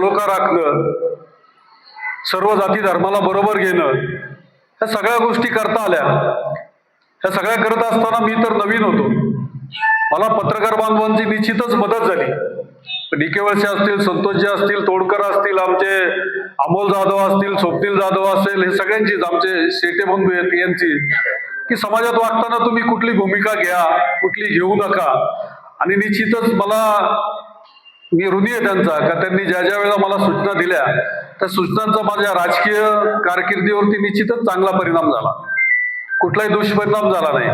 लोका राखणं सर्व जाती धर्माला बरोबर घेणं ह्या सगळ्या गोष्टी करता आल्या. ह्या सगळ्या करत असताना मी तर नवीन होतो. मला पत्रकार बांधवांची निश्चितच मदत झाली. डी वळसे असतील संतोषजी असतील तोडकर असतील आमचे अमोल जाधव असतील स्वप्नील जाधव असेल हे सगळ्यांचीच आमचे शेटे बंधू आहेत यांची की समाजात वागताना तुम्ही कुठली भूमिका घ्या कुठली घेऊ नका. आणि निश्चितच मला मी ऋणी आहे त्यांचा. का त्यांनी ज्या ज्या वेळेला मला सूचना दिल्या त्या सूचनांचा माझ्या राजकीय कारकिर्दीवरती निश्चितच चांगला परिणाम झाला. कुठलाही दुष्परिणाम झाला नाही.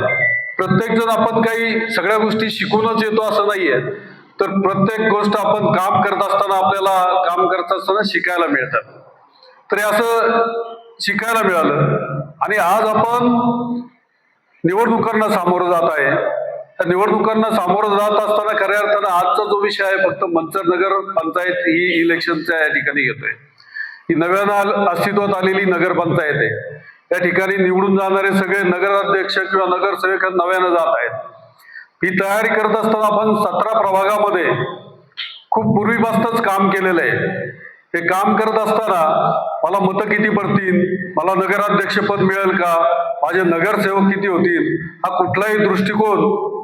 प्रत्येक जण आपण काही सगळ्या गोष्टी शिकूनच येतो असं नाहीये. तर प्रत्येक गोष्ट आपण काम करत असताना आपल्याला काम करत असताना शिकायला मिळतात तर हे असं शिकायला मिळालं. आणि आज आपण निवडणुकांना सामोरं जात आहे. त्या निवडणुकांना सामोरं जात असताना खऱ्या अर्थानं आजचा जो विषय आहे फक्त मंचर नगर पंचायत ही इलेक्शनच्या या ठिकाणी येतोय. ही नव्यानं अस्तित्वात आलेली नगरपंचायत आहे. त्या ठिकाणी निवडून जाणारे सगळे नगराध्यक्ष किंवा नगरसेवक नव्यानं जात आहेत. ही तयारी करत असताना आपण सतरा प्रभागामध्ये खूप पूर्वीपासूनच काम केलेलं आहे. हे काम करत असताना मला मतं किती पडतील? मला नगराध्यक्षपद मिळेल का? माझे नगरसेवक किती होतील? हा कुठलाही दृष्टिकोन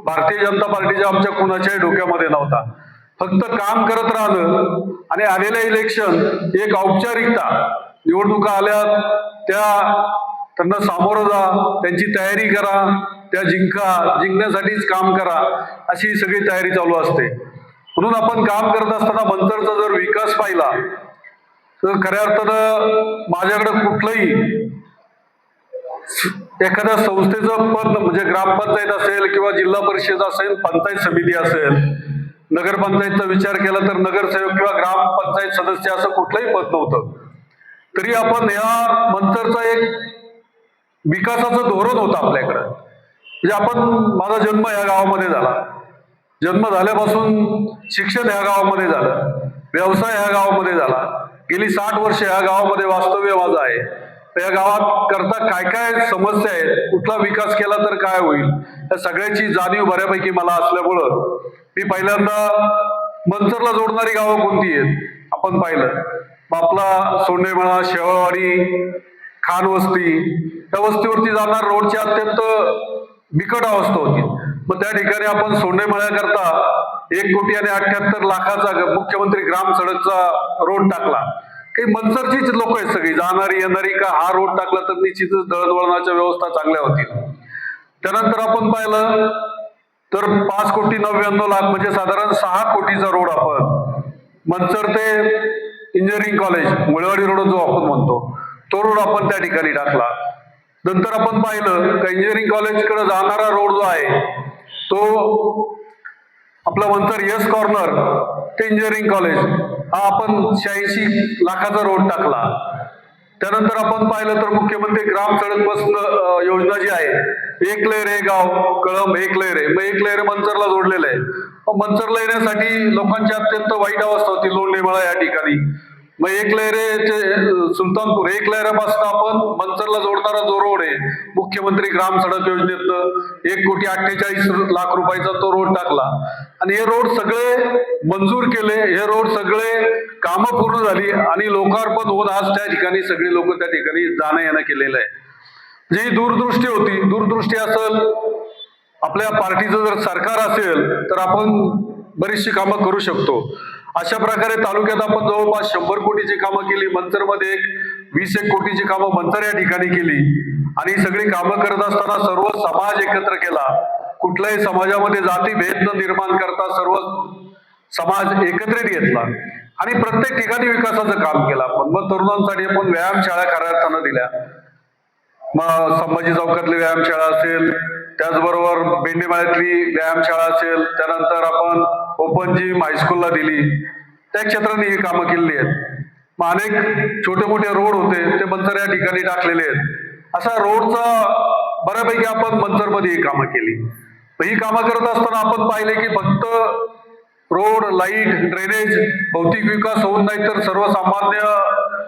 भारतीय जनता पार्टीच्या आमच्या कुणाच्याही डोक्यामध्ये नव्हता. फक्त काम करत राहणं आणि आलेलं इलेक्शन एक औपचारिकता. निवडणुका आल्या त्या त्यांना सामोरं जा त्यांची तयारी करा त्या जिंका जिंकण्यासाठीच काम करा अशी सगळी तयारी चालू असते. म्हणून आपण काम करत असताना मंतरचा जर विकास पाहिला तर खऱ्या अर्थानं माझ्याकडे कुठलंही एखाद्या संस्थेचं पद म्हणजे ग्रामपंचायत असेल किंवा जिल्हा परिषद असेल पंचायत समिती असेल नगरपंचायतचा विचार केला तर नगरसेवक किंवा ग्रामपंचायत सदस्य असं कुठलंही पद नव्हतं. तरी आपण या मंतरचा एक विकासाचं धोरण होतं आपल्याकडं. म्हणजे आपण माझा जन्म या गावामध्ये झाला. जन्म झाल्यापासून शिक्षण ह्या गावामध्ये झालं. व्यवसाय ह्या गावामध्ये झाला. गेली साठ वर्ष ह्या गावामध्ये वास्तव्य माझं आहे. तर या गावात करता काय काय समस्या आहेत कुठला विकास केला तर काय होईल या सगळ्याची जाणीव बऱ्यापैकी मला असल्यामुळं मी पहिल्यांदा मंचरला जोडणारी गावं कोणती आहेत आपण पाहिलं. मग आपला सोंडेमळा शेवळवाडी खान वस्ती त्या वस्तीवरती जाणार रोडची अत्यंत बिकट अवस्था होती. मग त्या ठिकाणी आपण सोंडे मळ्याकरता एक कोटी आणि अठ्याहत्तर लाखाचा ग- मुख्यमंत्री ग्राम सडकचा रोड टाकला. काही मनसरचीच लोक आहेत सगळी. जाणारी येणारी का हा रोड टाकला तर निश्चितच दळणवळणाच्या व्यवस्था चांगल्या होतील. त्यानंतर आपण पाहिलं तर पाच कोटी नव्याण्णव लाख म्हणजे साधारण सहा कोटीचा रोड आपण. मनसर ते इंजिनिअरिंग कॉलेज मुळेवाडी रोड जो आपण म्हणतो तो रोड आपण त्या ठिकाणी टाकला. नंतर आपण पाहिलं का इंजिनिअरिंग कॉलेजकडे जाणारा रोड जो आहे तो आपला मंतर यस कॉर्नर ते इंजिनिअरिंग कॉलेज हा आपण शहाऐंशी लाखाचा रोड टाकला. त्यानंतर आपण पाहिलं तर मुख्यमंत्री ग्राम सडक बस योजना जी आहे एक लेर हे गाव कळंब एक लयर आहे. मग एक लेर मंचरला जोडलेलं आहे. मग मंचरला येण्यासाठी लोकांची अत्यंत वाईट अवस्था होती लोणलेमाळा या ठिकाणी. मग एक लहरेचे सुलतानपूर एक लहरापासून आपण मंचरला जोडणारा जो रोड आहे मुख्यमंत्री ग्राम सडक योजनेत एक कोटी अठ्ठेचाळीस लाख रुपयाचा तो रोड टाकला. आणि हे रोड सगळे मंजूर केले हे रोड सगळे कामं पूर्ण झाली आणि लोकार्पण होऊन आज त्या ठिकाणी सगळे लोक त्या ठिकाणी जाणं येणं केलेलं आहे. जी दूरदृष्टी होती दूरदृष्टी असेल आपल्या पार्टीचं जर सरकार असेल तर आपण बरीचशी कामं करू शकतो. अशा प्रकारे तालुक्यात आपण जवळपास शंभर कोटीची कामं केली. मंचरमध्ये एक वीस एक कोटीची कामं मंचर या ठिकाणी केली. आणि सगळी कामं करत असताना सर्व समाज एकत्र केला. कुठल्याही समाजामध्ये जाती भेद न निर्माण करता सर्व समाज एकत्रित घेतला. आणि प्रत्येक ठिकाणी विकासाचं काम केलं आपण. मग तरुणांसाठी आपण व्यायामशाळा खऱ्या दिल्या. मग संभाजी चौकातली व्यायामशाळा असेल त्याचबरोबर बेंडेमाळ्यातली व्यायामशाळा असेल त्यानंतर आपण ओपन जिम हायस्कूलला दिली. त्या क्षेत्राने ही कामं केलेली आहेत. मग अनेक छोटे मोठे रोड होते ते मंचर या ठिकाणी टाकलेले आहेत. असा रोडचा बऱ्यापैकी आपण मंचरमध्ये ही कामं केली. ही कामं करत असताना आपण पाहिले की फक्त रोड लाइट ड्रेनेज भौतिक विकास होऊन नाही तर सर्वसामान्य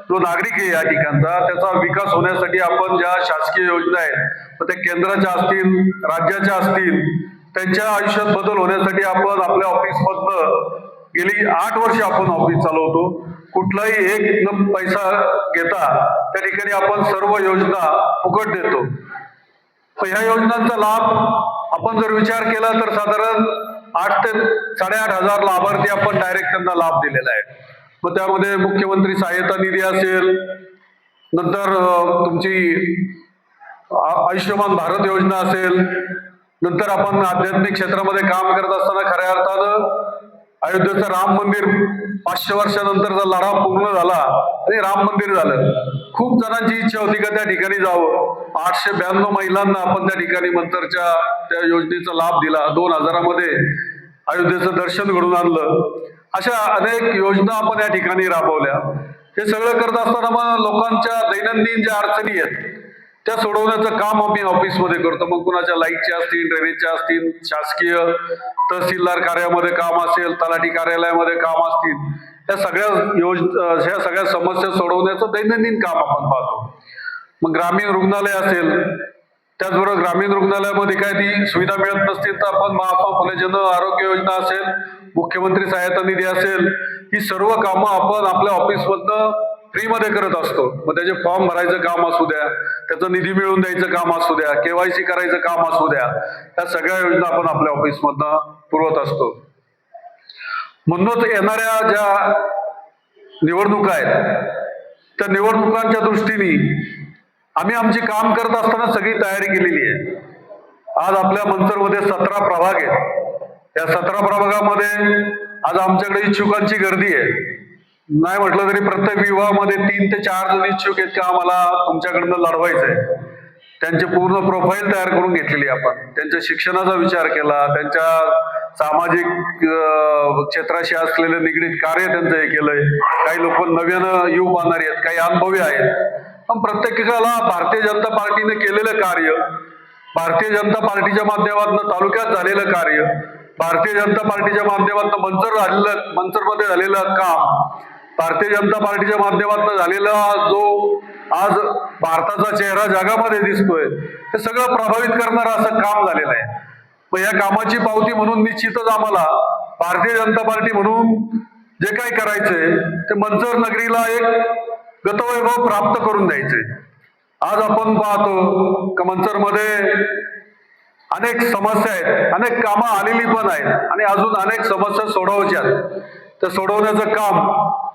जो नागरिक आहे या ठिकाणचा त्याचा विकास होण्यासाठी आपण ज्या शासकीय योजना आहेत मग त्या केंद्राच्या असतील राज्याच्या असतील त्यांच्या आयुष्यात बदल होण्यासाठी आपण आपल्या ऑफिसमधनं गेली आठ वर्ष आपण ऑफिस चालवतो. कुठलाही एक पैसा घेता त्या ठिकाणी आपण सर्व योजना फुकट देतो. ह्या योजनांचा लाभ आपण जर विचार केला तर साधारण आठ ते साडेआठ हजार लाभार्थी आपण डायरेक्ट त्यांना लाभ दिलेला आहे. मग त्यामध्ये मुख्यमंत्री सहाय्यता निधी असेल नंतर तुमची आ- आयुष्यमान भारत योजना असेल नंतर आपण आध्यात्मिक क्षेत्रामध्ये काम करत असताना खऱ्या अर्थानं अयोध्येचं राम मंदिर पाचशे वर्षानंतरचा लढा पूर्ण झाला आणि राम मंदिर झालं. खूप जणांची इच्छा होती का त्या ठिकाणी जावं? आठशे ब्याण्णव महिलांना आपण त्या ठिकाणी मंतरच्या त्या योजनेचा लाभ दिला. दोन हजारामध्ये अयोध्येचं दर्शन घडून आणलं. अशा अनेक योजना आपण या ठिकाणी राबवल्या. हे सगळं करत असताना मग लोकांच्या दैनंदिन ज्या अडचणी आहेत त्या सोडवण्याचं काम आम्ही ऑफिसमध्ये करतो. मग कुणाच्या लाईटच्या असतील ड्रेनेजच्या असतील शासकीय तहसीलदार कार्यामध्ये काम असेल तलाठी कार्यालयामध्ये काम असतील या सगळ्या योज ह्या सगळ्या समस्या सोडवण्याचं दैनंदिन काम आपण पाहतो. मग ग्रामीण रुग्णालय असेल त्याचबरोबर ग्रामीण रुग्णालयामध्ये काय ती सुविधा मिळत नसतील तर आपण महात्मा फुले जन आरोग्य योजना असेल मुख्यमंत्री सहायता निधी असेल ही सर्व कामं आपण आपल्या ऑफिसमधनं फ्रीमध्ये करत असतो. मग त्याचे फॉर्म भरायचं काम असू द्या त्याचं निधी मिळवून द्यायचं काम असू द्या केवायसी करायचं काम असू द्या या सगळ्या योजना आपण आपल्या ऑफिसमधनं पुरवत असतो. म्हणूनच येणाऱ्या ज्या निवडणुका आहेत त्या निवडणुकांच्या दृष्टीने आम्ही आमची काम करत असताना सगळी तयारी केलेली आहे. आज आपल्या मंत्रमध्ये सतरा प्रभाग आहेत. या सतरा प्रभागामध्ये आज आमच्याकडे इच्छुकांची गर्दी आहे. नाही म्हटलं तरी प्रत्येक विभागामध्ये तीन ते चार जण इच्छुक आहेत का आम्हाला तुमच्याकडनं लढवायचं आहे त्यांची पूर्ण प्रोफाईल तयार करून घेतलेली आपण. त्यांच्या शिक्षणाचा विचार केला त्यांच्या सामाजिक क्षेत्राशी असलेलं निगडीत कार्य त्यांचं हे केलंय. काही लोक नव्यानं येऊ पाहणारी आहेत काही अनुभवी आहेत. पण प्रत्येकाला भारतीय जनता पार्टीने केलेलं कार्य भारतीय जनता पार्टीच्या माध्यमातून तालुक्यात झालेलं कार्य भारतीय जनता पार्टीच्या माध्यमातून मंचर झालेलं मंचरमध्ये झालेलं काम भारतीय जनता पार्टीच्या माध्यमातून झालेला जो आज भारताचा चेहरा जगामध्ये दिसतोय हे सगळं प्रभावित करणारं असं काम झालेलं आहे. मग या कामाची पावती म्हणून निश्चितच आम्हाला भारतीय जनता पार्टी म्हणून जे काही करायचंय ते मंचर नगरीला एक गतवैभव प्राप्त करून द्यायचे आज आपण पाहतो का मंचरमध्ये अनेक समस्या आहेत अनेक कामं आलेली पण आहेत आणि अजून अनेक समस्या सोडवायच्या आहेत. तर सोडवण्याचं काम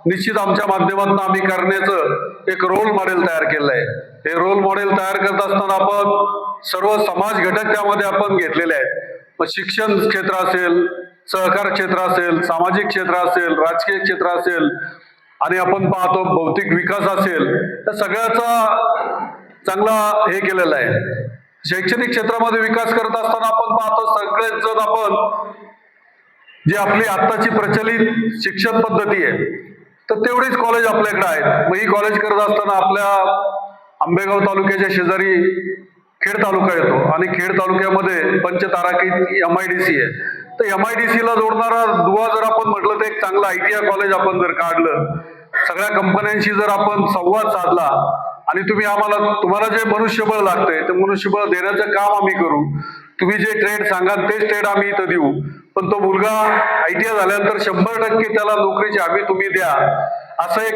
निश्चित आमच्या माध्यमातून आम्ही करण्याचं एक रोल मॉडेल तयार केलं आहे. हे रोल मॉडेल तयार करत असताना आपण सर्व समाज घटक त्यामध्ये आपण घेतलेले आहेत. मग शिक्षण क्षेत्र असेल सहकार क्षेत्र असेल सामाजिक क्षेत्र असेल राजकीय क्षेत्र असेल आणि आपण पाहतो भौतिक विकास असेल त्या सगळ्याचा चांगला हे केलेला आहे. शैक्षणिक क्षेत्रामध्ये विकास करत असताना आपण पाहतो सगळेच जण आपण जी आपली आत्ताची प्रचलित शिक्षण पद्धती आहे तर तेवढीच कॉलेज आपल्याकडे आहेत. मग ही कॉलेज करत असताना आपल्या आंबेगाव तालुक्याच्या शेजारी खेड तालुका येतो आणि खेड तालुक्यामध्ये पंचताराकी एम आय डी सी आहे. तर एम आय डी सीला जोडणारा दुवा जर आपण म्हटलं तर एक चांगलं आय टी आय कॉलेज आपण जर काढलं सगळ्या कंपन्यांशी जर आपण संवाद साधला आणि तुम्ही आम्हाला तुम्हाला जे मनुष्यबळ लागतंय ते मनुष्यबळ देण्याचं काम आम्ही करू. तुम्ही जे ट्रेड सांगाल तेच ट्रेड आम्ही इथं देऊ. पण तो मुलगा आयटीआय झाल्यानंतर शंभर टक्के त्याला नोकरीची हमी तुम्ही द्या. असं एक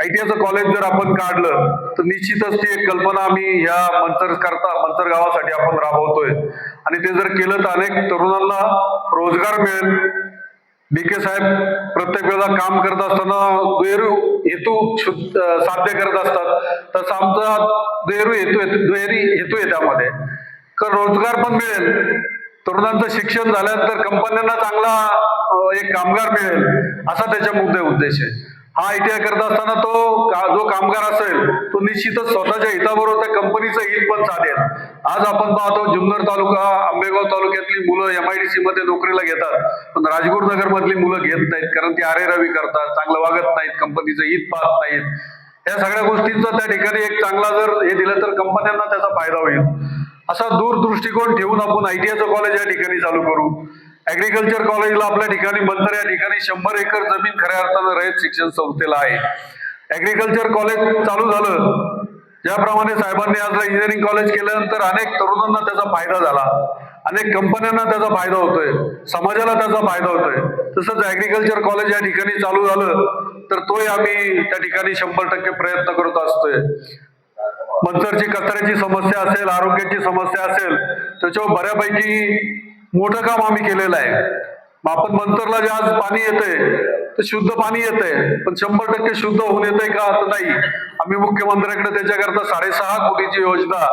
आयटीआयचं कॉलेज जर आपण काढलं तर निश्चितच ती एक कल्पना आम्ही ह्या मंतर करता मंतर गावासाठी आपण राबवतोय. आणि ते जर केलं तर अनेक तरुणांना रोजगार मिळेल. डीके साहेब प्रत्येक वेळेला काम करत असताना दुहेरू हेतू शुद्ध- साध्य करत असतात. तसं आमचा दुहेरू हेतू आहे- दुहेरी हेतू आहे त्यामध्ये. कारण रोजगार पण मिळेल. तरुणांचं शिक्षण झाल्यानंतर कंपन्यांना चांगला एक कामगार मिळेल. असा त्याच्या मुद्दे उद्देश आहे. हा आयटीआय करत असताना तो का- जो कामगार असेल तो निश्चितच स्वतःच्या हिताबरोबर त्या कंपनीचं हित पण साधेल. आज आपण पाहतो जुन्नर तालुका आंबेगाव तालुक्यातली मुलं एम आय डी सी मध्ये नोकरीला घेतात. पण राजगुरू नगर मधली मुलं घेत नाहीत कारण ती आरे रवी करतात चांगलं वागत नाहीत कंपनीचं हित पाहत नाहीत. या सगळ्या गोष्टींचा त्या ठिकाणी एक चांगला जर हे दिलं तर कंपन्यांना त्याचा फायदा होईल. असा दूरदृष्टिकोन ठेवून आपण आयटीआयचं कॉलेज या ठिकाणी चालू करू. ऍग्रिकल्चर कॉलेजला आपल्या ठिकाणी बंदर या ठिकाणी शंभर एकर जमीन खऱ्या अर्थानं रयत शिक्षण संस्थेला आहे. ऍग्रिकल्चर कॉलेज चालू झालं. ज्याप्रमाणे साहेबांनी आज इंजिनिअरिंग कॉलेज केल्यानंतर अनेक तरुणांना त्याचा फायदा झाला. अनेक कंपन्यांना त्याचा फायदा होतोय. समाजाला त्याचा फायदा होतोय. तसंच ऍग्रिकल्चर कॉलेज या ठिकाणी चालू झालं तर तोही आम्ही त्या ठिकाणी शंभर टक्के प्रयत्न करत असतोय. मंतरची कचऱ्याची समस्या असेल आरोग्याची समस्या असेल त्याच्यावर बऱ्यापैकी मोठं काम आम्ही केलेलं आहे. मग आपण मंतरला जे आज पाणी येतंय तर शुद्ध पाणी येतंय पण शंभर टक्के शुद्ध होऊन येतंय का तर नाही. आम्ही मुख्यमंत्र्यांकडे त्याच्याकरता साडेसहा कोटीची योजना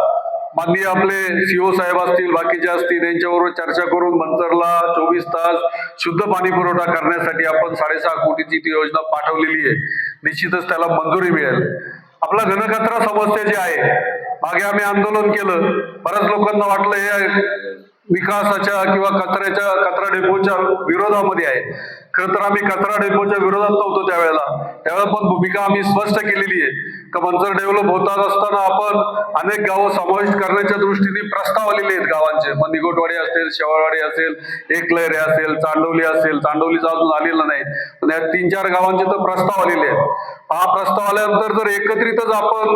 माननीय आपले सीओ साहेब असतील बाकीचे असतील यांच्याबरोबर चर्चा करून मंतरला चोवीस तास शुद्ध पाणी पुरवठा करण्यासाठी आपण साडेसहा कोटीची ती योजना पाठवलेली आहे. निश्चितच त्याला मंजुरी मिळेल. आपला घनकचरा समस्या जी आहे मागे आम्ही आंदोलन केलं. बऱ्याच लोकांना वाटलं हे विकासाच्या किंवा कचऱ्याच्या कचरा डेपोच्या विरोधामध्ये आहे. खर तर आम्ही कचरा डेपोच्या विरोधात नव्हतो त्यावेळेला. त्यावेळेला पण भूमिका आम्ही स्पष्ट केलेली आहे. मंचर डेव्हलप होतात असताना आपण अनेक गावं समाविष्ट करण्याच्या दृष्टीने प्रस्ताव आलेले आहेत गावांचे. मग निगोटवाडी असेल शेवाळवाडी असेल एकलहरे असेल चांडवली असेल. चांडवलीचा अजून आलेला नाही. पण या तीन चार गावांचे तर प्रस्ताव आलेले आहेत. हा प्रस्ताव आल्यानंतर जर एकत्रितच आपण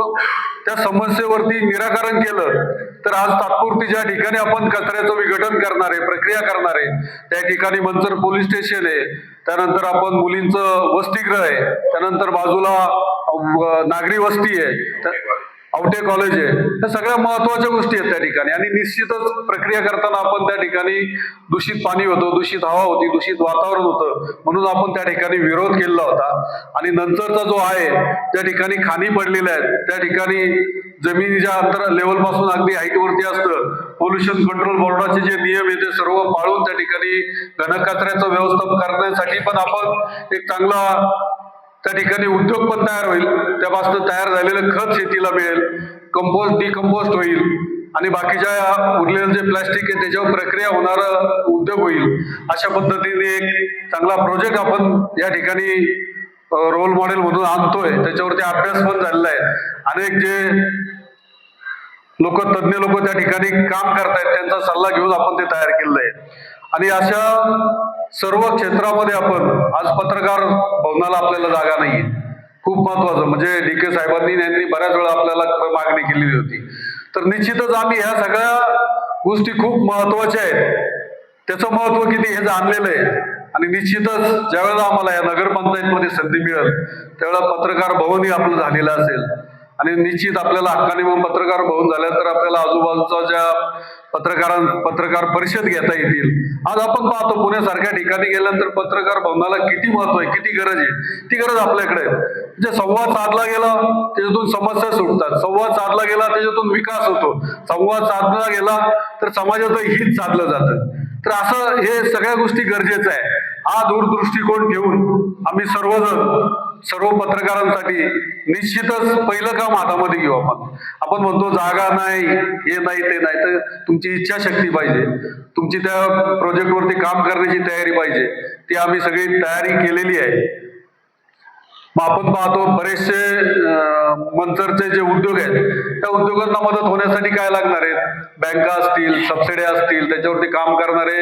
त्या समस्येवरती निराकरण केलं तर आज तात्पुरती ज्या ठिकाणी आपण कचऱ्याचं विघटन करणार आहे प्रक्रिया करणार आहे त्या ठिकाणी मंचर पोलीस स्टेशन आहे त्यानंतर आपण मुलींचं वसतिगृह आहे. त्यानंतर बाजूला नागरी वस्ती आहे. त्या- आवटे कॉलेज आहे. त्या सगळ्या महत्त्वाच्या गोष्टी आहेत त्या ठिकाणी. आणि निश्चितच प्रक्रिया करताना आपण त्या ठिकाणी दूषित पाणी होतं दूषित हवा होती दूषित वातावरण होतं. म्हणून आपण त्या ठिकाणी विरोध केलेला होता. आणि नंतरचा जो आहे त्या ठिकाणी खाणी पडलेल्या आहेत. त्या ठिकाणी जमिनीच्या अंतर लेवलपासून अगदी हाईट वरती असतं. पोल्युशन कंट्रोल बोर्डाचे जे नियम आहे ते सर्व पाळून त्या ठिकाणी घनकचऱ्याचं व्यवस्थापन करण्यासाठी पण आपण एक चांगला त्या ठिकाणी उद्योग पण तयार होईल. त्यापासून तयार झालेलं खत शेतीला मिळेल. कंपोस्ट डिकंपोस्ट होईल. आणि बाकीच्या उरलेलं जे प्लॅस्टिक आहे त्याच्यावर प्रक्रिया होणारा उद्योग होईल. अशा पद्धतीने एक चांगला प्रोजेक्ट आपण या ठिकाणी रोल मॉडेल म्हणून आणतोय. त्याच्यावरती अभ्यास पण झालेला आहे. अनेक जे लोक तज्ज्ञ लोक त्या ठिकाणी काम करतायत त्यांचा सल्ला घेऊन आपण ते तयार केलेलं आहे. आणि अशा सर्व क्षेत्रामध्ये आपण आज पत्रकार भवनाला आपल्याला जागा नाही खूप महत्वाचं म्हणजे डी के साहेबांनी यांनी बऱ्याच वेळा आपल्याला मागणी केलेली होती. तर निश्चितच आम्ही ह्या सगळ्या गोष्टी खूप महत्त्वाच्या आहेत. त्याचं महत्त्व किती हे जाणलेलं आहे. आणि निश्चितच ज्यावेळेला आम्हाला या नगरपंचायतमध्ये संधी मिळेल त्यावेळेला पत्रकार भवनही आपलं झालेलं असेल. आणि निश्चित आपल्याला हक्काने मग पत्रकार भवन झाल्यानंतर आपल्याला आजूबाजूचा ज्या पत्रकारां पत्रकार परिषद घेता येतील आज आपण पाहतो पुण्यासारख्या ठिकाणी गेल्यानंतर पत्रकार भवनाला किती महत्त्व आहे किती गरज आहे? ती गरज आपल्याकडे आहे. म्हणजे संवाद साधला गेला त्याच्यातून समस्या सुटतात. संवाद साधला गेला त्याच्यातून विकास होतो. संवाद साधला गेला तर समाजाचं हित साधलं जातं. तर असं हे सगळ्या गोष्टी गरजेचं आहे. हा दूरदृष्टिकोन ठेवून आम्ही सर्वजण सर्व पत्रकारांसाठी निश्चितच पहिलं काम हातामध्ये घेऊ आपण. आपण म्हणतो जागा नाही हे नाही ते नाही. तर तुमची इच्छाशक्ती पाहिजे. तुमची त्या प्रोजेक्टवरती काम करण्याची तयारी पाहिजे. ती आम्ही सगळी तयारी केलेली आहे. मग आपण पाहतो बरेचसे अं, मंचरचे जे उद्योग आहेत त्या उद्योगांना मदत होण्यासाठी काय लागणार आहेत? बँका असतील सबसिड्या असतील त्याच्यावरती काम करणारे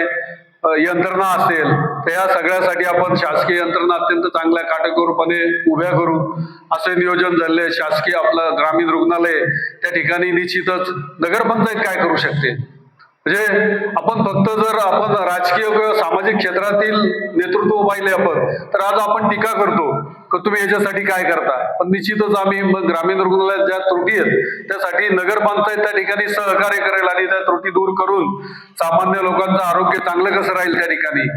यंत्रणा असेल तर या सगळ्यासाठी आपण शासकीय यंत्रणा अत्यंत चांगल्या काटेकोरपणे उभ्या करू. असे नियोजन झाले शासकीय आपलं ग्रामीण रुग्णालय त्या ठिकाणी निश्चितच नगरपंचायत काय करू शकते? म्हणजे आपण फक्त जर आपण राजकीय किंवा सामाजिक क्षेत्रातील नेतृत्व पाहिले आपण तर आज आपण टीका करतो. तुम्ही याच्यासाठी काय करता? पण निश्चितच आम्ही मग ग्रामीण रुग्णालयात ज्या त्रुटी आहेत त्यासाठी नगरपंचायत त्या ठिकाणी सहकार्य करेल आणि त्या त्रुटी दूर करून सामान्य लोकांचं आरोग्य चांगलं कसं राहील त्या ठिकाणी?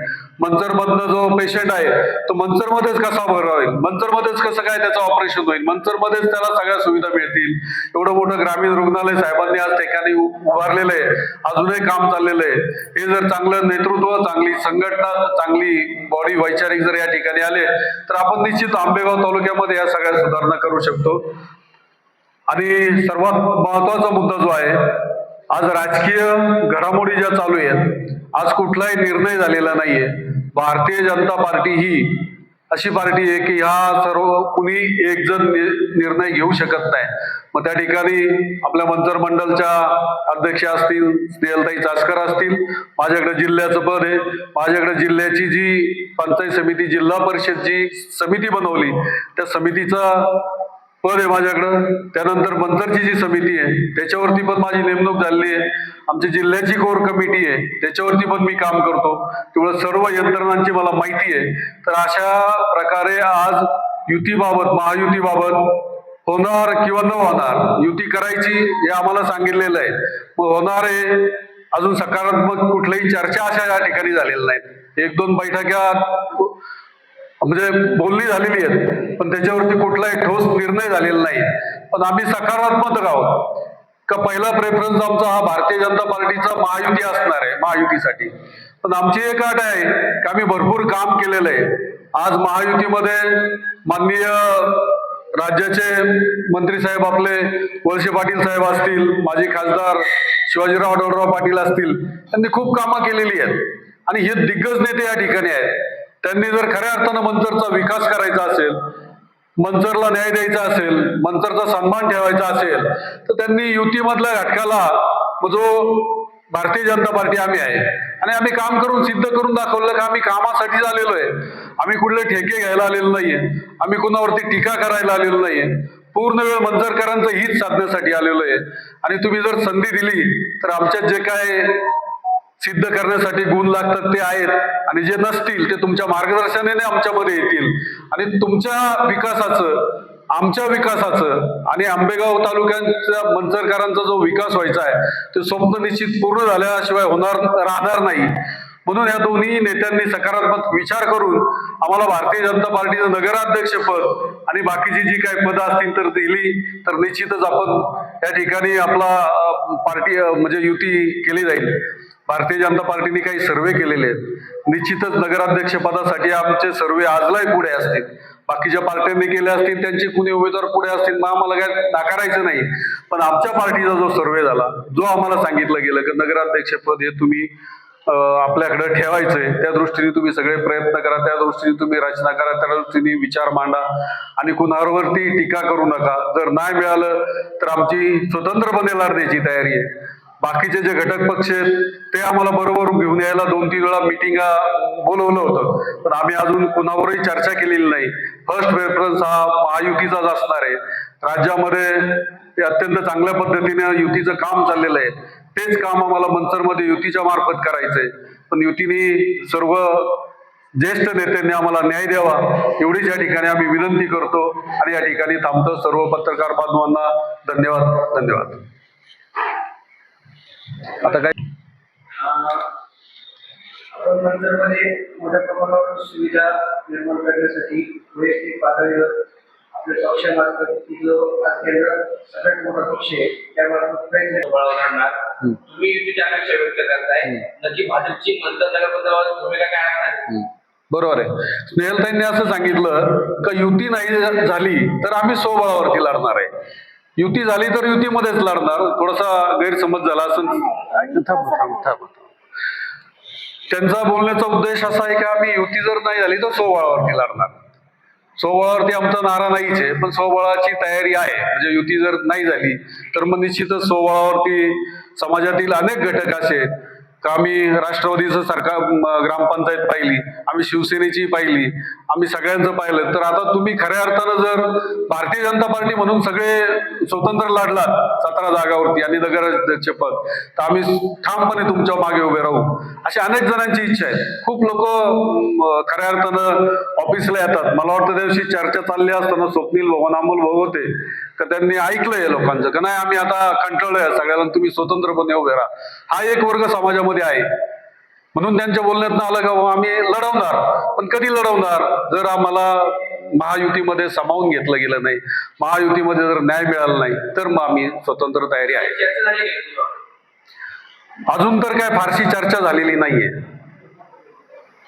मंचरमधनं जो पेशंट आहे तो मंचरमध्येच कसा बरं होईल? मंचरमध्येच कसं काय त्याचं ऑपरेशन होईल? मंचरमध्येच त्याला सगळ्या सुविधा मिळतील. एवढं मोठं ग्रामीण रुग्णालय साहेबांनी आज ठिकाणी उभारलेलं आहे. अजूनही काम चाललेलं आहे. हे जर चांगलं नेतृत्व चांगली संघटना चांगली बॉडी वैचारिक जर या ठिकाणी आले तर आपण निश्चित आंबेगाव तालुक्यामध्ये या सगळ्या सुधारणा करू शकतो. आणि सर्वात महत्त्वाचा मुद्दा जो आहे आज राजकीय घडामोडी ज्या चालू आहेत आज कुठलाही निर्णय झालेला नाहीये. भारतीय जनता पार्टी ही अशी पार्टी आहे की ह्या सर्व कुणी एक जण नि- निर्णय घेऊ शकत नाही. मग त्या ठिकाणी आपल्या मंचर मंडलच्या अध्यक्ष असतील स्नेहलताई चासकर असतील माझ्याकडे जिल्ह्याचं पद आहे. माझ्याकडे जिल्ह्याची जी पंचायत समिती जिल्हा परिषदची समिती बनवली त्या समितीचा पद आहे माझ्याकडं. त्यानंतर मंतरची जी समिती आहे त्याच्यावरती पण माझी नेमणूक झालेली आहे. आमची जिल्ह्याची कोर कमिटी आहे त्याच्यावरती पण मी काम करतो. तेवढं सर्व यंत्रणांची मला माहिती आहे. तर अशा प्रकारे आज युतीबाबत महायुतीबाबत होणार किंवा न होणार युती करायची हे आम्हाला सांगितलेलं आहे. मग होणार आहे अजून सकारात्मक कुठलीही चर्चा अशा या ठिकाणी झालेल्या नाहीत. एक दोन बैठका म्हणजे बोलणी झालेली आहेत पण त्याच्यावरती कुठलाही ठोस निर्णय झालेला नाही. पण आम्ही सकारात्मक आहोत. का पहिला प्रेफरन्स आमचा हा भारतीय जनता पार्टीचा महायुती असणार आहे महायुतीसाठी. पण आमची एक अट आहे की आम्ही भरपूर काम केलेलं आहे. आज महायुतीमध्ये माननीय राज्याचे मंत्री साहेब आपले वळसे पाटील साहेब असतील माजी खासदार शिवाजीराव आढळराव पाटील असतील त्यांनी खूप कामं केलेली आहेत. आणि हे दिग्गज नेते या ठिकाणी आहेत. त्यांनी जर खऱ्या अर्थानं मंचरचा विकास करायचा असेल मंचरला न्याय द्यायचा असेल मंचरचा सन्मान ठेवायचा असेल तर त्यांनी युतीमधल्या घटकाला जो भारतीय जनता पार्टी आम्ही आहे आणि आम्ही काम करून सिद्ध करून दाखवलं की आम्ही कामासाठी आलेलो आहे. आम्ही कुठले ठेके घ्यायला आलेलो नाहीये. आम्ही कुणावरती टीका करायला आलेलो नाहीये. पूर्ण वेळ मंजरकरांचं हित साधण्यासाठी आलेलो आहे. आणि तुम्ही जर संधी दिली तर आमच्यात जे काय सिद्ध करण्यासाठी गुण लागतात ते आहेत. आणि जे नसतील ते तुमच्या मार्गदर्शनाने आमच्यामध्ये येतील. आणि तुमच्या विकासाचं आमच्या विकासाचं आणि आंबेगाव तालुक्यांच्या मंचरकरांचा जो विकास व्हायचा आहे ते स्वप्न निश्चित पूर्ण झाल्याशिवाय होणार राहणार नाही. म्हणून या दोन्ही नेत्यांनी सकारात्मक विचार करून आम्हाला भारतीय जनता पार्टीचं नगराध्यक्ष पद आणि बाकीची जी काही पदं असतील तर दिली तर निश्चितच आपण या ठिकाणी आपला पार्टी म्हणजे युती केली जाईल. भारतीय जनता पार्टीने काही सर्वे केलेले आहेत. निश्चितच नगराध्यक्ष पदासाठी आमचे सर्वे आजलाही पुढे असतील. बाकीच्या पार्ट्यांनी केले असतील त्यांचे कुणी उमेदवार पुढे असतील मग आम्हाला काय नाकारायचं नाही. पण आमच्या पार्टीचा जो सर्वे झाला जो आम्हाला सांगितलं गेलं की नगराध्यक्ष पद हे तुम्ही आपल्याकडे ठेवायचं आहे त्या दृष्टीने तुम्ही सगळे प्रयत्न करा त्या दृष्टीने तुम्ही रचना करा त्या दृष्टीने विचार मांडा आणि कुणावरती टीका करू नका. जर नाही मिळालं तर आमची स्वतंत्रपणे लढण्याची तयारी आहे. बाकीचे जे घटक पक्ष आहेत ते आम्हाला बरोबर घेऊन यायला दोन तीन वेळा मिटिंगा बोलवलं होतं. पण आम्ही अजून कुणावरही चर्चा केलेली नाही. फर्स्ट प्रेफरन्स हा महायुतीचाच असणार आहे. राज्यामध्ये ते अत्यंत चांगल्या पद्धतीने युतीचं काम चाललेलं आहे. तेच काम आम्हाला मंचरमध्ये युतीच्या मार्फत करायचंय. पण युतीने सर्व ज्येष्ठ नेत्यांनी आम्हाला न्याय द्यावा एवढीच या ठिकाणी आम्ही विनंती करतो. आणि या ठिकाणी थांबतो. सर्व पत्रकार बांधवांना धन्यवाद. धन्यवाद. आता काय? आपण मोठ्या प्रमाणावर सुविधा निर्माण करण्यासाठी वैयक्तिक पातळीवर आपल्या पक्षामार्फत की जो आज केंद्रात सगळ्यात मोठा पक्ष आहे त्यामार्फत प्रयत्न बळावणार तुम्ही युतीची अपेक्षा व्यक्त करताय. नक्की भाजपची भूमिका काय असणार? बरोबर आहे. स्नेहलताईंनी असं सांगितलं का युती नाही झाली तर आम्ही स्वबळावरती लढणार आहे. युती झाली तर युतीमध्येच लढणार. थोडासा गैरसमज झाला असं थांब. त्यांचा बोलण्याचा उद्देश असा आहे की आम्ही युती जर नाही झाली तर स्वबळावरती लढणार. स्वबळावरती आमचा नारा नाहीच आहे पण स्वबळाची तयारी आहे. म्हणजे युती जर नाही झाली तर मग निश्चितच स्वबळावरती समाजातील अनेक घटक असे का आम्ही राष्ट्रवादीचं सरकार ग्रामपंचायत पाहिली आम्ही शिवसेनेची पाहिली आम्ही सगळ्यांचं पाहिलं. तर आता तुम्ही खऱ्या अर्थानं जर भारतीय जनता पार्टी म्हणून सगळे स्वतंत्र लढलात सतरा जागावरती आणि नगराध्यक्ष पद तर आम्ही ठामपणे तुमच्या मागे उभे राहू. अशी अनेक जणांची इच्छा आहे. खूप लोक खऱ्या अर्थानं ऑफिसला येतात. मला वाटतं त्या दिवशी चर्चा चालली असताना स्वप्नील भवन अमोल भाऊ होते. का त्यांनी ऐकलंय लोकांचं? का नाही आम्ही आता कंटाळलोय सगळ्याला तुम्ही स्वतंत्रपणे उभे राहा. हा एक वर्ग समाजामध्ये आहे. म्हणून त्यांच्या बोलण्यात आलं का हो, आम्ही लढवणार. पण कधी लढवणार? जर आम्हाला महायुतीमध्ये सामावून घेतलं गेलं नाही महायुतीमध्ये जर न्याय मिळाला नाही तर मग आम्ही स्वतंत्र तयारी आहे. अजून तर काय फारशी चर्चा झालेली नाहीये.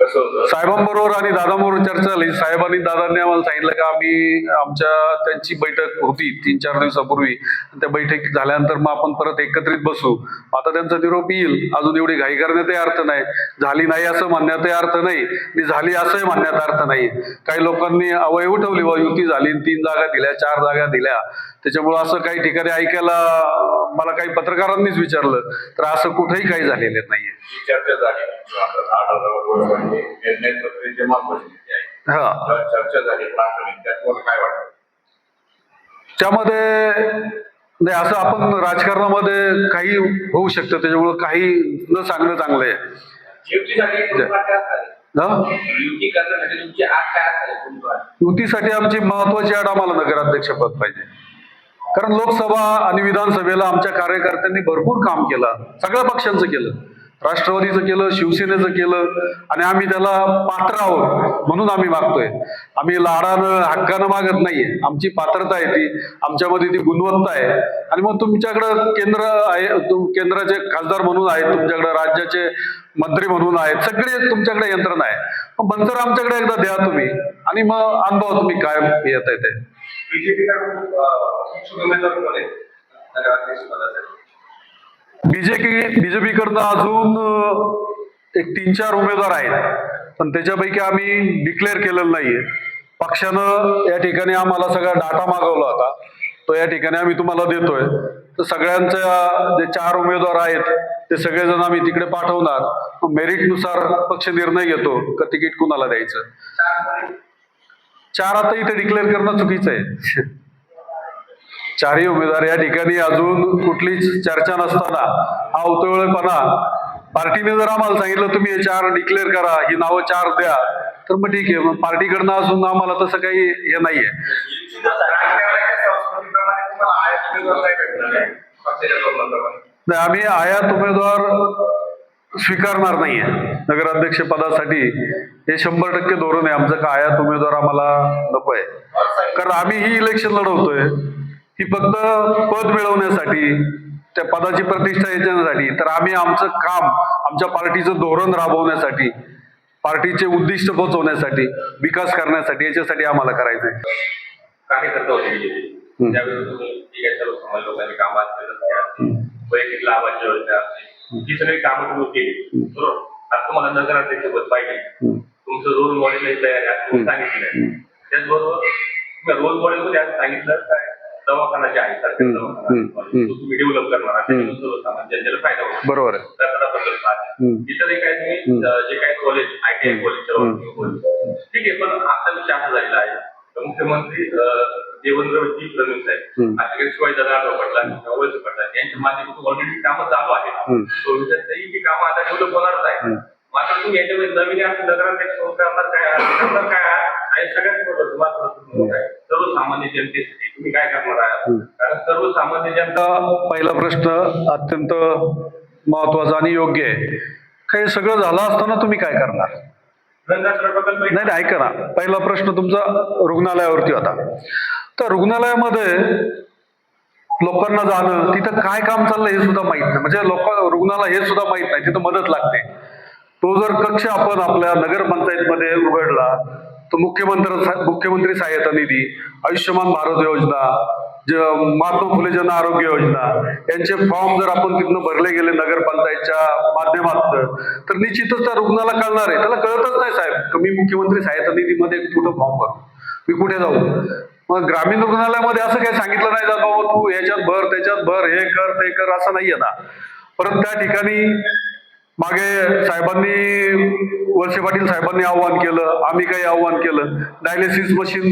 साहेबांबरोबर आणि दादांबरोबर चर्चा झाली. साहेबांनी दादांनी आम्हाला सांगितलं का आम्ही आमच्या त्यांची बैठक होती तीन चार दिवसापूर्वी. त्या बैठक झाल्यानंतर मग आपण परत एकत्रित बसू. आता त्यांचा निरोप येईल. अजून एवढी घाई करण्यातही अर्थ नाही. झाली नाही असं म्हणण्यातही अर्थ नाही. मी झाली असंही म्हणण्यात अर्थ नाही. काही लोकांनी अवय उठवली व युती झाली तीन जागा दिल्या चार जागा दिल्या. त्याच्यामुळं असं काही ठिकाणी ऐकायला मला काही पत्रकारांनीच विचारलं तर असं कुठेही काही झालेलं नाहीये. ही चर्चा झाली. हा. त्यामध्ये नाही असं आपण राजकारणामध्ये काही होऊ शकतं. त्याच्यामुळं काही न सांगणं चांगलं आहे. युतीसाठी? हा? आमची महत्वाची अट आम्हाला नगराध्यक्ष पद पाहिजे. कारण लोकसभा आणि विधानसभेला आमच्या कार्यकर्त्यांनी भरपूर काम केलं. सगळ्या पक्षांचं केलं. राष्ट्रवादीचं केलं शिवसेनेचं केलं आणि आम्ही त्याला पात्र आहोत म्हणून आम्ही मागतोय. आम्ही लाडानं हक्कानं मागत नाहीये. आमची पात्रता आहे ती. आमच्यामध्ये ती गुणवत्ता आहे. आणि मग तुमच्याकडं केंद्र आहे तुम- केंद्राचे खासदार म्हणून आहेत तुमच्याकडे राज्याचे मंत्री म्हणून आहेत सगळे तुमच्याकडे यंत्रणा आहे. मग मंत्र आमच्याकडे एकदा द्या तुम्ही. आणि मग अनुभव तुम्ही काय येत आहे ते. बीजेपी कडून बीजेपी बीजेपीकडनं अजून एक तीन चार उमेदवार आहेत. पण त्याच्यापैकी आम्ही डिक्लेअर केलेलं नाहीये. पक्षानं या ठिकाणी आम्हाला सगळा डाटा मागवला होता. तो या ठिकाणी आम्ही तुम्हाला देतोय. तर सगळ्यांच्या जे चार उमेदवार आहेत ते सगळेजण आम्ही तिकडे पाठवणार. मेरिटनुसार पक्ष निर्णय घेतो का तिकीट कुणाला द्यायचं? चार आता इथे डिक्लेअर करणं चुकीचं आहे. चारही उमेदवार या ठिकाणी अजून कुठलीच चर्चा नसताना हा उतवळेपणा पार्टीने जर आम्हाला सांगितलं तुम्ही हे चार डिक्लेअर करा ही नावं चार द्या तर मग ठीक आहे. मग पार्टीकडनं अजून आम्हाला तसं काही हे नाहीये. आहे नाही आम्ही आयात उमेदवार स्वीकारणार नाहीये. नगराध्यक्ष पदासाठी हे शंभर टक्के धोरण आहे. आमचं का आयात उमेदवार आम्हाला नको आहे कारण आम्ही ही इलेक्शन लढवतोय. ही फक्त पद मिळवण्यासाठी त्या पदाची प्रतिष्ठा येण्यासाठी तर आम्ही आमचं काम आमच्या पार्टीचं धोरण राबवण्यासाठी पार्टीचे उद्दिष्ट पोहोचवण्यासाठी विकास करण्यासाठी याच्यासाठी आम्हाला करायचंय. कार्यकर्ता होते बीजेपी हम्म. त्यावेळी तुम्ही ठीक आहे सर्व समाज लोकांची कामं असतील वैयक्तिक लाभांची ही सगळी कामं तुम्ही केली बरोबर? आता तुम्हाला नगराध्यक्ष पद पाहिजे. तुमचं रोल मॉडेल तयार आहे तुम्ही सांगितलं त्याचबरोबर तुम्ही रोल मॉडेल मध्ये असं सांगितलं काय? दवाखाना जे आहे सरकारी. दवाखाना. तुम्ही डेव्हलप करणार जनतेला फायदा होईल. बरोबर. इतर काय तुम्ही जे काही college I T I college. ठीक आहे पण आता असा झालेला आहे. तर मुख्यमंत्री फडणवीस आहेत हम्म. असे काही शिवाय दादा पडला वळसे पडला यांच्या माध्यमातून ऑलरेडी कामं चालू आहेत. भविष्यातही ही कामं आता डेव्हलप होणारच आहे. मात्र तुम्ही याच्यामध्ये नवीन नगराध्यक्ष करणार काय करणार काय? आणि सगळ्यात महत्त्वाचं मात्र सर्वसामान्य जनतेसाठी तुम्ही काय करणार आहात. कारण सर्वसामान्य जनता आता पहिला प्रश्न अत्यंत महत्त्वाचा आणि योग्य आहे काही सगळं झालं असताना तुम्ही काय करणार नाही, ऐका ना पहिला प्रश्न तुमचा रुग्णालयावरती होता तर रुग्णालयामध्ये लोकांना जाणं तिथं काय काम चाललं हे सुद्धा माहीत नाही. म्हणजे लोक रुग्णाला हे सुद्धा माहीत नाही. तिथं मदत लागते. तो जर कक्ष आपण आपल्या नगरपंचायतमध्ये उघडला तर मुख्यमंत्री मुख्यमंत्री सहाय्यता निधी आयुष्यमान भारत योजना महात्मा फुले जन आरोग्य योजना यांचे फॉर्म जर आपण तिथनं भरले गेले नगरपंचायतच्या माध्यमात तर निश्चितच त्या रुग्णाला कळणार आहे. त्याला कळतच नाही साहेब कमी मुख्यमंत्री सहायता निधीमध्ये कुठं फॉर्म भरू मी कुठे जाऊ? मग ग्रामीण रुग्णालयामध्ये असं काही सांगितलं नाही जात बाबा तू याच्यात भर त्याच्यात भर हे कर ते कर असं नाहीये ना. परंतु त्या ठिकाणी मागे साहेबांनी वर्षे पाटील साहेबांनी आव्हान केलं आम्ही काही आव्हान केलं. Dialysis machine